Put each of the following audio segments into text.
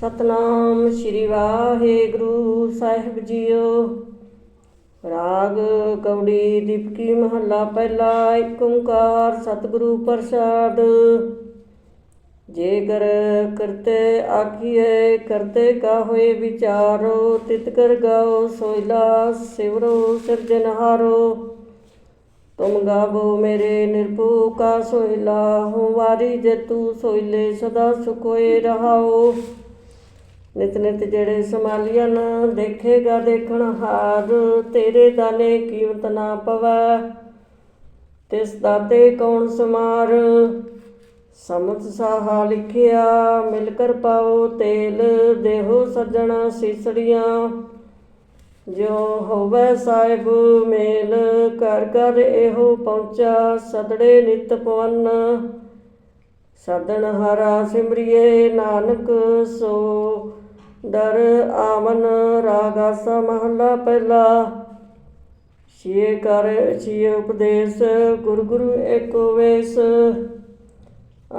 ਸਤਨਾਮ ਸ਼੍ਰੀ ਵਾਹਿਗੁਰੂ ਸਾਹਿਬ ਜੀਓ। ਰਾਗ ਕੌੜੀ ਦੀਪਕੀ ਮਹੱਲਾ ਪਹਿਲਾ ਏਕ ਓੰਕਾਰ ਸਤਿਗੁਰੂ ਪ੍ਰਸਾਦ। ਜੇ ਕਰ ਕਰਤੇ ਆਖੀਏ ਕਰਤੇ ਕਾ ਹੋਏ ਵਿਚਾਰੋ, ਤਿਤ ਕਰ ਗਾਓ, ਸੋਇਲਾ ਸਿਵਰੋ ਸਿਰਜਨਹਾਰੋ ਤੁਮ ਗਾਵੋ ਮੇਰੇ ਨਿਰਭਉ ਕਾ ਸੋਹਿਲਾ ਹੂੰ ਵਾਰੀ ਜਤੂ ਸੋਇਲੇ, ਸਦਾ ਸੁਖ ਰਹਾਓ। ਨਿਤ ਨਿਤ ਜਿਹੜੇ ਸੰਭਾਲੀਆਂ ਦੇਖੇਗਾ ਦੇਖਣ ਹਾਰ, ਤੇਰੇ ਦਾਨੇ ਕੀਮਤ ਨਾ ਪਵੈ। ਤਿਸ ਦਾਤੇ ਕੌਣ ਸਮਾਰ? ਸਮਤ ਸਾਹਾ ਲਿਖਿਆ ਮਿਲ ਕਰ ਪਾਓ ਤੇਲ, ਦੇਹੋ ਸੱਜਣ ਸੀਸੜੀਆਂ। ਜੋ ਹੋਵੇ ਸਾਹਿਬ ਮੇਲ ਕਰ ਕਰ ਇਹੋ ਪਹੁੰਚਾ, ਸਦੜੇ ਨਿਤ ਪਵਨ। ਸਦਨ ਹਰਾ ਸਿਮਰਿਏ, ਨਾਨਕ ਸੋ ਦਰ ਆਮਨ ਰਾਗਾਸਾ ਮਹਲਾ ਪਹਿਲਾ। ਛੇ ਕਰ ਛੇ ਉਪਦੇਸ਼, ਗੁਰੂ ਗੁਰੂ ਏਕੋ ਵੇਸ।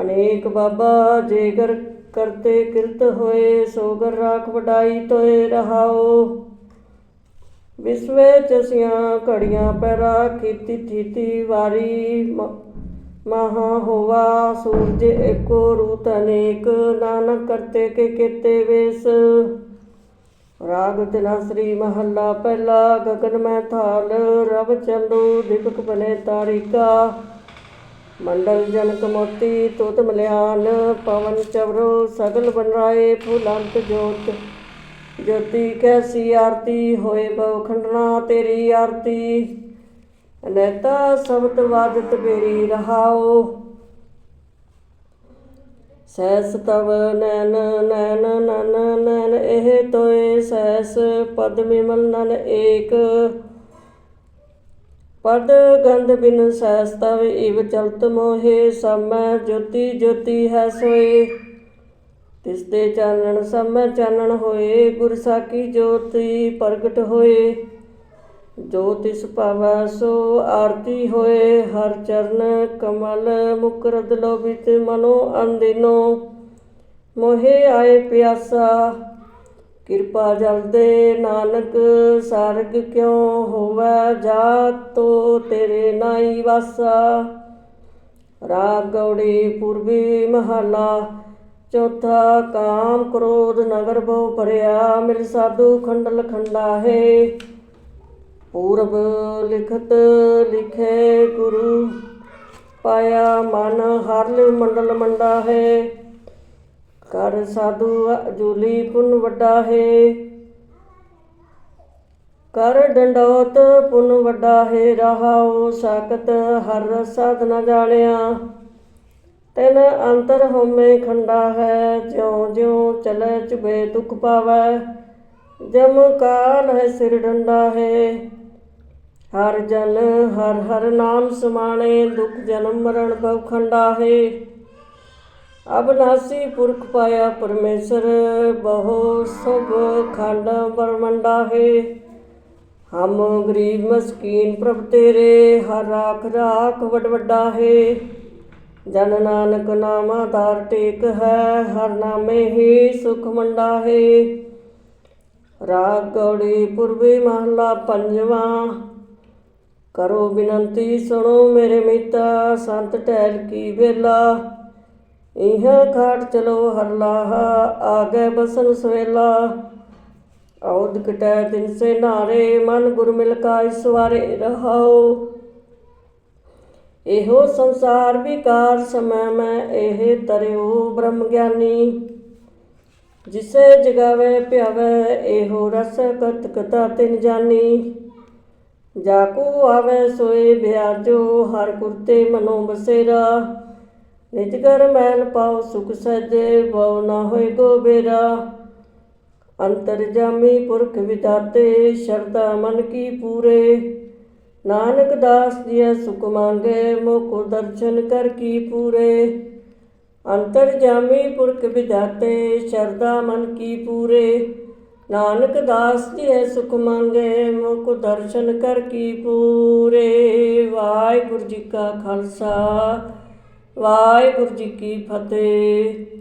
ਅਨੇਕ ਬਾਬਾ ਜੇਗਰ ਕਰਤੇ ਕਿਰਤ ਹੋਏ ਸੋਗਰ ਰਾਖ ਵਡਾਈ ਤੋਏ ਰਹਾਓ। ਵਿਸਵੇ ਚਸੀਆਂ ਘੜੀਆਂ ਪੈਰਾ, ਕੀਤੀ ਥੀਤੀ ਵਾਰੀ ਮਹਾ ਹੋਵਾ ਸੂਰਜ ਏਕੋ ਰੂਤ ਅਨੇਕ, ਨਾਨਕ ਕਰਤੇ ਕੇ ਕੀਤੇ ਵੇਸ। ਰਾਗ ਤਿਨਾ ਸ੍ਰੀ ਮਹੱਲਾ ਪਹਿਲਾ, ਗਗਨ ਮੈਂ ਥਾਲ, ਰਵ ਚੰਦੂ ਦੀਪਕ ਬਨੇ ਤਾਰਿਕਾ। ਮੰਡਲ ਜਨਕ ਮੋਤੀ ਤੋਤ ਮਲਿਆਨ, ਪਵਨ ਚਵਰੋ ਸਗਲ ਬਨਰਾਏ ਫੁਲੰਤ ਜੋਤ। ਜੋਤੀ ਕੈਸੀ ਆਰਤੀ ਹੋਏ ਬਉ ਖੰਡਨਾ ਤੇਰੀ ਆਰਤੀ। ਅਨੇਤਾ ਸਬਦ ਵਾਦਤ ਮੇਰੀ ਰਹਾਓ। ਸੈਸ ਤਵ ਨੈਨ ਨੈਨ ਨਨ ਨੈਨ ਇਹ ਤੋਏ ਸੈਸ, ਪਦ ਮਿਮਲ ਨਨ ਏਕ। ਪਦ ਗੰਧ ਬਿਨ ਸੈਸ ਤਵ ਇਵ ਚਲਤ ਮੋਹੇ, ਸਮੈ ਜੋਤੀ ਜੋਤੀ ਹੈ ਸੋਏ। ਤਿਸ ਦੇ ਚਾਨਣ, ਸਮੈ ਚਾਨਣ ਹੋਏ, ਗੁਰ ਸਾਕੀ ਜੋਤੀ ਪ੍ਰਗਟ ਹੋਏ। ਜੋ ਤਿਸ ਪਾਵੈ ਸੋ ਆਰਤੀ ਹੋਏ, ਹਰ ਚਰਨ ਕਮਲ ਮੁਕਰਦ ਲੋਭਿਤ ਮਨੋ ਅੰਦਿਨੋ। ਮੋਹੇ ਆਏ ਪਿਆਸਾ, ਕਿਰਪਾ ਜਲ ਦੇ ਨਾਨਕ, ਸਾਰਗ ਕਿਉ ਹੋਵੈ ਜਾਤੋ ਤੇਰੇ ਨਾਈ ਵਾਸਾ। ਰਾਗ ਗੌੜੀ ਪੂਰਬੀ ਮਹਲਾ, ਚੌਥਾ ਕਾਮ ਕ੍ਰੋਧ ਨਗਰ ਬਹੁ ਭਰਿਆ, ਮਿਲ ਸਾਧੂ ਖੰਡਲ ਖੰਡਾ ਹੈ ਪੂਰਬ ਲਿਖਤ ਲਿਖੇ ਗੁਰੂ, ਪਾਇਆ ਮਨ ਹਰਲਿ ਮੰਡਲ ਮੰਡਾ ਹੈ ਕਰ ਸਾਧੂ ਜੂਲੀ ਪੁੰਨ ਵੱਡਾ ਹੈ ਕਰ ਡੰਡੋਤ ਪੁੰਨ ਵੱਡਾ ਹੈ ਰਹਾਉ ਸਾਕਤ ਹਰ ਸਾਧਨਾ ਜਾਣਿਆ। ਤੈਨ ਅੰਤਰ ਹੋਮੇ ਖੰਡਾ ਹੈ ਜਿਉ ਜਿਉ ਚਲੇ ਚੁਬੇ ਦੁਖ ਪਾਵੈ, ਜਮ ਕਾਲ ਹੈ ਸਿਰ ਡੰਡਾ ਹੈ ਹਰ ਜਨ ਹਰ ਹਰ ਨਾਮ ਸਮਾਣੇ, ਦੁਖ ਜਨਮ ਮਰਨ ਭਵ ਖੰਡਾ ਹੈ ਅਬਨਾਸੀ ਪੁਰਖ ਪਾਇਆ ਪਰਮੇਸ਼ਰ, ਬਹੁ ਸਭ ਖੰਡ ਬਰਮੰਡਾ ਹੈ ਹਮ ਗਰੀਬ ਮਸਕੀਨ ਪ੍ਰਭ ਤੇਰੇ, ਹਰ ਰਾਖ ਰਾਖ ਵਡ ਵੱਡਾ ਹੈ ਜਨ ਨਾਨਕ ਨਾਮ ਆਧਾਰ ਟੇਕ ਹੈ, ਹਰ ਨਾਮੇ ਹੀ ਸੁਖ ਮੰਡਾ ਹੈ ਰਾਗ ਗੌੜੀ ਪੁਰਬੀ ਮਹਲਾ ਪੰਜਵਾਂ ਕਰੋ ਬਿਨੰਤੀ ਸੁਣੋ ਮੇਰੇ ਮਿੱਤਾ, ਸੰਤ ਟਹਿਲ ਕੀ ਵੇਲਾ। ਇਹ ਘਾਟ ਚਲੋ ਹਰਲਾਹਾ, ਆਗੇ ਬਸਨ ਸਵੇਲਾ। ਔਦ ਕਟੈ ਦਿਨ ਸੇ ਨਾਰੇ, ਮਨ ਗੁਰ ਮਿਲ ਕਾ ਇਸਵਾਰੇ ਰਹਾਓ। ਇਹੋ ਸੰਸਾਰ ਵਿਕਾਰ ਸਮੈ ਮੈਂ ਇਹ ਤਰਿਓ ਬ੍ਰਹਮ ਗਿਆਨੀ। ਜਿਸੇ ਜਗਾਵੇ ਭਿਆਵੇ ਇਹੋ ਰਸ ਕਤ ਕਤਾ ਤਿਨ ਜਾਨੀ। ਜਾਕੂ ਆਵੇ ਸੋਏ ਬਿਆਜੋ ਹਰ ਕੁਰਤੇ ਮਨੋ ਬਸੇਰਾ। ਨਿਜ ਕਰ ਮੈਲ ਪਾਉ ਸੁਖ ਸਜੇ ਬਉ ਨਾ ਹੋਏ ਗੋਬੇਰਾ ਅੰਤਰ ਜਾਮੀ ਪੁਰਖ ਵਿਦਾਤੇ, ਸ਼ਰਧਾ ਮਨ ਕੀ ਪੂਰੇ। ਨਾਨਕ ਦਾਸ ਜੀਐ ਸੁਖ ਮੰਗੇ, ਮੋਕੋ ਦਰਸ਼ਨ ਕਰ ਕੀ ਪੂਰੇ। ਅੰਤਰ ਜਾਮੀ ਪੁਰਖ ਵਿਦਾਤੇ, ਸ਼ਰਧਾ ਮਨ ਕੀ ਪੂਰੇ। ਨਾਨਕ ਦਾਸ ਜੀਐ ਸੁਖ ਮੰਗੇ ਮੋਕੋ ਦਰਸ਼ਨ ਕਰ ਕੀ ਪੂਰੇ। ਵਾਹਿਗੁਰੂ ਜੀ ਕਾ ਖਾਲਸਾ, ਵਾਹਿਗੁਰੂ ਜੀ ਕੀ ਫਤਿਹ।